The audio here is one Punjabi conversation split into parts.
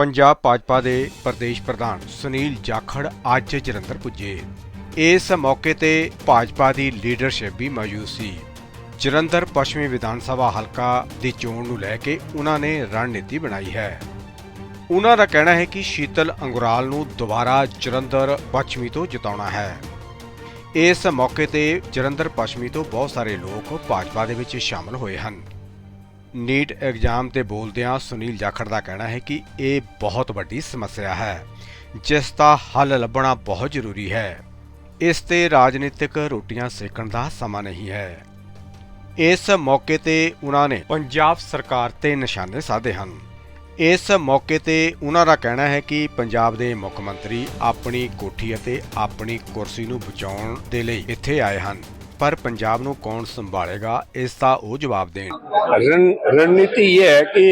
ਪੰਜਾਬ ਭਾਜਪਾ ਦੇ ਪ੍ਰਦੇਸ਼ ਪ੍ਰਧਾਨ ਸੁਨੀਲ ਜਾਖੜ ਅੱਜ ਜਲੰਧਰ ਪੁੱਜੇ। ਇਸ ਮੌਕੇ ਤੇ ਭਾਜਪਾ ਦੀ ਲੀਡਰਸ਼ਿਪ ਵੀ ਮੌਜੂਦ ਸੀ। ਜਲੰਧਰ ਪੱਛਮੀ ਵਿਧਾਨ ਸਭਾ ਹਲਕਾ ਦੀ ਚੋਣ ਨੂੰ ਲੈ ਕੇ ਉਹਨਾਂ ਨੇ ਰਣਨੀਤੀ ਬਣਾਈ ਹੈ। ਉਹਨਾਂ ਦਾ ਕਹਿਣਾ ਹੈ ਕਿ ਸ਼ੀਤਲ ਅੰਗੁਰਾਲ ਨੂੰ ਦੁਬਾਰਾ ਜਲੰਧਰ ਪੱਛਮੀ ਤੋਂ ਜਿਤਾਉਣਾ ਹੈ। ਇਸ ਮੌਕੇ ਤੇ ਜਲੰਧਰ ਪੱਛਮੀ ਤੋਂ ਬਹੁਤ ਸਾਰੇ ਲੋਕ ਭਾਜਪਾ ਦੇ ਵਿੱਚ ਸ਼ਾਮਲ ਹੋਏ ਹਨ। ਨੀਟ ਐਗਜ਼ਾਮ ਤੇ ਬੋਲਦਿਆਂ ਸੁਨੀਲ ਜਾਖੜ ਦਾ ਕਹਿਣਾ ਹੈ ਕਿ ਇਹ ਬਹੁਤ ਵੱਡੀ ਸਮੱਸਿਆ ਹੈ, ਜਿਸ ਦਾ ਹੱਲ ਲੱਭਣਾ ਬਹੁਤ ਜ਼ਰੂਰੀ ਹੈ। ਇਸ ਤੇ ਰਾਜਨੀਤਿਕ ਰੋਟੀਆਂ ਸੇਕਣ ਦਾ ਸਮਾਂ ਨਹੀਂ ਹੈ। ਇਸ ਮੌਕੇ ਤੇ ਉਹਨਾਂ ਨੇ ਪੰਜਾਬ ਸਰਕਾਰ ਤੇ ਨਿਸ਼ਾਨੇ ਸਾਧੇ ਹਨ। ਇਸ ਮੌਕੇ ਤੇ ਉਹਨਾਂ ਦਾ ਕਹਿਣਾ ਹੈ ਕਿ ਪੰਜਾਬ ਦੇ ਮੁੱਖ ਮੰਤਰੀ ਆਪਣੀ ਕੋਠੀ ਅਤੇ ਆਪਣੀ ਕੁਰਸੀ ਨੂੰ ਬਚਾਉਣ ਦੇ ਲਈ ਇੱਥੇ ਆਏ ਹਨ। ਪਰ ਪੰਜਾਬ ਨੂੰ ਕੌਣ ਸੰਭਾਲੇਗਾ ਇਸ ਦਾ ਉਹ ਜਵਾਬ ਦੇਣ रण रणनीति ये है कि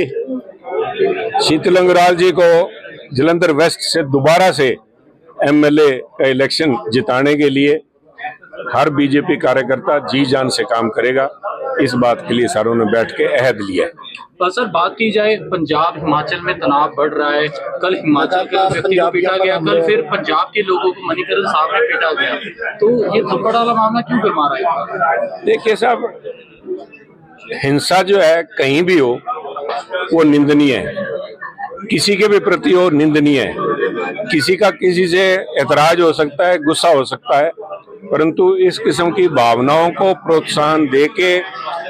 शीतल अंगराल जी को जलंधर वेस्ट से दोबारा से एमएलए का इलेक्शन जिताने के लिए हर बीजेपी कार्यकर्ता जी जान से काम करेगा اس بات کے لیے ساروں نے بیٹھ کے عہد لیا ہے۔ سر بات کی جائے پنجاب ہماچل میں تناب بڑھ رہا ہے۔ کل ہماچل کے ویکتی کو پیٹا گیا کل پھر پنجاب کے لوگوں کو منی کرن صاحب نے پیٹا گیا۔ تو یہ تھپڑ والا معاملہ کیوں کروا رہا ہے؟ دیکھیے صاحب ہنسا جو ہے کہیں بھی ہو وہ نندنی ہے۔ کسی کے بھی پرتی ہو نندنی ہے۔ کسی کا کسی سے اعتراض ہو سکتا ہے غصہ ہو سکتا ہے۔ پرنتو اس قسم کی بھاوناؤں کو پروتسان دے کے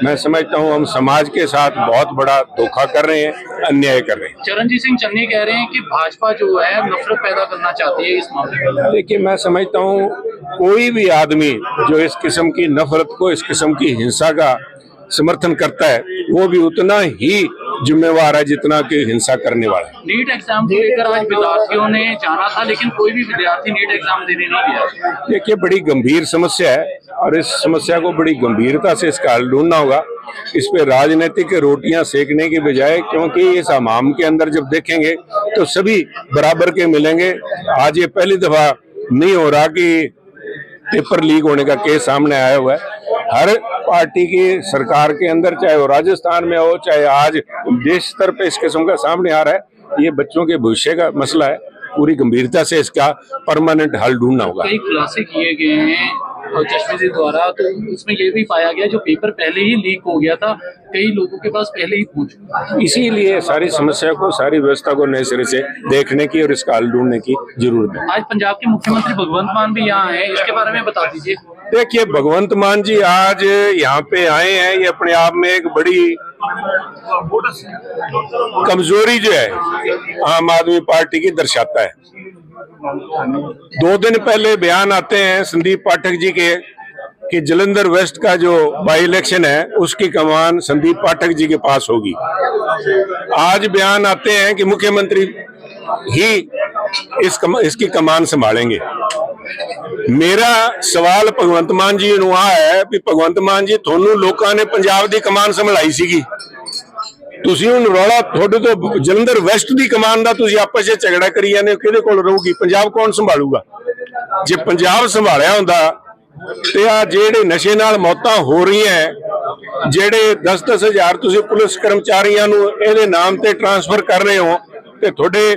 میں سمجھتا ہوں ہم سماج کے ساتھ بہت بڑا دھوکھا کر رہے ہیں انیائے کر رہے ہیں۔ چرنجیت سنگھ چنی کہہ رہے ہیں کہ بھاجپا جو ہے نفرت پیدا کرنا چاہتی ہے اس معاملے میں دیکھیے میں سمجھتا ہوں کوئی بھی آدمی جو اس قسم کی نفرت کو اس قسم کی ہنسا کا سمرتھن کرتا ہے وہ بھی اتنا ہی ذمہ وار ہے جتنا کہ ہنسا کرنے والا ہے۔ نیٹ ایگزام کو لے کر آج ودیارتھیوں نے جانا تھا لیکن کوئی بھی ودیارتھی نیٹ ایگزام دینے نہیں گیا دیکھیے بڑی گمبھیر سمسیا ہے اور اس سمسیا کو بڑی گمبھیرتا سے اس کا حل ڈھونڈنا ہوگا۔ اس پہ راجنیتک روٹیاں سیکنے کی بجائے کیونکہ اس عمام کے اندر جب دیکھیں گے تو سبھی برابر کے ملیں گے۔ آج یہ پہلی دفعہ نہیں ہو رہا کہ پیپر لیک ہونے کا کیس سامنے آیا ہوا ہے۔ ہر پارٹی کی سرکار کے اندر، چاہے وہ راجستھان میں ہو، چاہے آج دیش تر پہ اس قسم کا سامنے آ رہا ہے، یہ بچوں کے بھوشے کا مسئلہ ہے۔ پوری گمبھیرتا سے اس کا پرماننٹ حل ڈھونڈنا ہوگا۔ کئی خلاصے کیے گئے ہیں۔ چشمے سے دوارا تو اس میں یہ بھی پایا گیا جو پیپر پہلے ہی لیک ہو گیا تھا کئی لوگوں کے پاس پہلے ہی پہنچ اسی لیے ساری سمسیا کو ساری ویوستھا کو نئے سرے سے دیکھنے کی اور اس کا حل ڈھونڈنے کی ضرورت ہے۔ آج پنجاب کے مکھی منتری بھگوانت مان بھی یہاں ہیں اس کے بارے میں بتا دیجیے دیکھیے بھگوانت مان جی آج یہاں پہ آئے ہیں یہ اپنے آپ میں ایک بڑی کمزوری جو ہے عام آدمی پارٹی کی درشاتا ہے۔ दो दिन पहले बयान आते हैं संदीप पाठक जी के कि जलंधर वेस्ट का जो बाई इलेक्शन है उसकी कमान संदीप पाठक जी के पास होगी आज बयान आते हैं कि मुख्यमंत्री ही इस कम, इसकी कमान संभालेंगे ਮੇਰਾ ਸਵਾਲ ਭਗਵੰਤ ਮਾਨ ਜੀ ਨੂੰ ਆ ਹੈ ਵੀ ਭਗਵੰਤ ਮਾਨ ਜੀ ਤੁਹਾਨੂੰ ਲੋਕਾਂ ਨੇ ਪੰਜਾਬ ਦੀ ਕਮਾਨ ਸੰਭਲਾਈ ਸੀਗੀ ਤੁਸੀਂ ਹੁਣ ਰੌਲਾ ਤੁਹਾਡੇ ਤੋਂ ਜਲੰਧਰ ਵੈਸਟ ਦੀ ਕਮਾਨ ਦਾ ਤੁਸੀਂ ਆਪਸ ਵਿੱਚ ਝਗੜਾ ਕਰੀ ਜਾਂਦੇ ਹੋ, ਕਿਹਦੇ ਕੋਲ ਰਹੂਗੀ? ਪੰਜਾਬ ਕੌਣ ਸੰਭਾਲੂਗਾ? ਜੇ ਪੰਜਾਬ ਸੰਭਾਲਿਆ ਹੁੰਦਾ ਤੇ ਆ ਜਿਹੜੇ ਨਸ਼ੇ ਨਾਲ ਮੌਤਾਂ ਹੋ ਰਹੀਆਂ ਜਿਹੜੇ 10-10 ਹਜ਼ਾਰ ਤੁਸੀਂ ਪੁਲਿਸ ਕਰਮਚਾਰੀਆਂ ਨੂੰ ਇਹਦੇ ਨਾਮ ਤੇ ਟਰਾਂਸਫਰ ਕਰ ਰਹੇ ਹੋ ਤੇ ਤੁਹਾਡੇ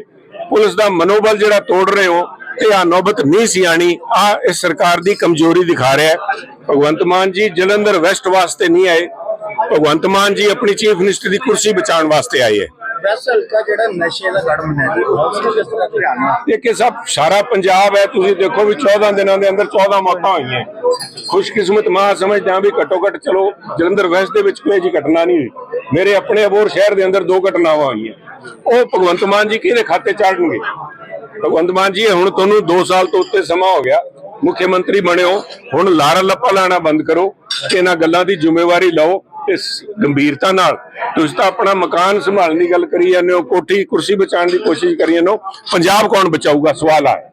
ਪੁਲਿਸ ਦਾ ਮਨੋਬਲ ਜਿਹੜਾ ਤੋੜ ਰਹੇ ਹੋ ਤੇ ਆ ਨੌਬਤ ਨਹੀਂ ਸੀ ਆਣੀ ਆ ਇਸ ਸਰਕਾਰ ਦੀ ਕਮਜ਼ੋਰੀ ਦਿਖਾ ਰਿਹਾ ਹੈ। ਭਗਵੰਤ ਮਾਨ ਜੀ ਜਲੰਧਰ ਵੈਸਟ ਵਾਸਤੇ ਨਹੀਂ ਆਏ। ਭਗਵੰਤ ਮਾਨ ਜੀ ਆਪਣੀ ਚੀਫ ਮਿਨਿਸਟਰ ਦੀ ਕੁਰਸੀ ਬਚਾਉਣ ਵਾਸਤੇ ਆਏ ਹੈ। ਵੈਸਟ ਹਲਕਾ ਜਿਹੜਾ ਨਸ਼ੇ ਦਾ ਗੜ ਨਾਲ ਦੇਖੇ ਸਭ ਸਾਰਾ ਪੰਜਾਬ ਹੈ ਤੁਸੀਂ ਦੇਖੋ ਵੀ 14 ਦਿਨਾਂ ਦੇ ਅੰਦਰ 14 ਮੌਤਾਂ ਹੋਈਆਂ ਖੁਸ਼ਕਿਸਮਤ ਮਾਂ ਸਮਝਦਾ ਵੀ ਘੱਟੋ ਘੱਟ ਚਲੋ ਜਲੰਧਰ ਵੈਸਟ ਦੇ ਵਿੱਚ ਕੋਈ ਜੀ ਘਟਨਾ ਨਹੀਂ ਹੋਈ। ਮੇਰੇ ਆਪਣੇ ਅਬੋਰ ਸ਼ਹਿਰ ਦੇ ਅੰਦਰ ਦੋ ਘਟਨਾਵਾਂ ਹੋਈਆਂ। ਉਹ ਭਗਵੰਤ ਮਾਨ ਜੀ ਕਿਹਦੇ ਖਾਤੇ ਚਾੜਨਗੇ? ਭਗਵੰਤ ਮਾਨ ਜੀ ਹੁਣ ਤੁਹਾਨੂੰ 2 ਸਾਲ ਤੋਂ ਉੱਤੇ ਸਮਾਂ ਹੋ ਗਿਆ। ਮੁੱਖ ਮੰਤਰੀ ਬਣਿਓ ਹੁਣ ਲਾਰਾ ਲੱਪਾ ਲਾਣਾ ਬੰਦ ਕਰੋ ਇਹਨਾਂ ਗੱਲਾਂ ਦੀ ਜ਼ਿੰਮੇਵਾਰੀ ਲਓ। ਇਸ ਗੰਭੀਰਤਾ ਨਾਲ। ਤੁਸੀਂ ਤਾਂ ਆਪਣਾ ਮਕਾਨ ਸੰਭਾਲਣ ਦੀ ਗੱਲ ਕਰੀ ਜਾਂਦੇ ਹੋ, ਕੋਠੀ, ਕੁਰਸੀ ਬਚਾਉਣ ਦੀ ਕੋਸ਼ਿਸ਼ ਕਰੀ ਜਾਂਦੇ ਹੋ। ਪੰਜਾਬ ਕੌਣ ਬਚਾਊਗਾ? ਸਵਾਲ ਆ।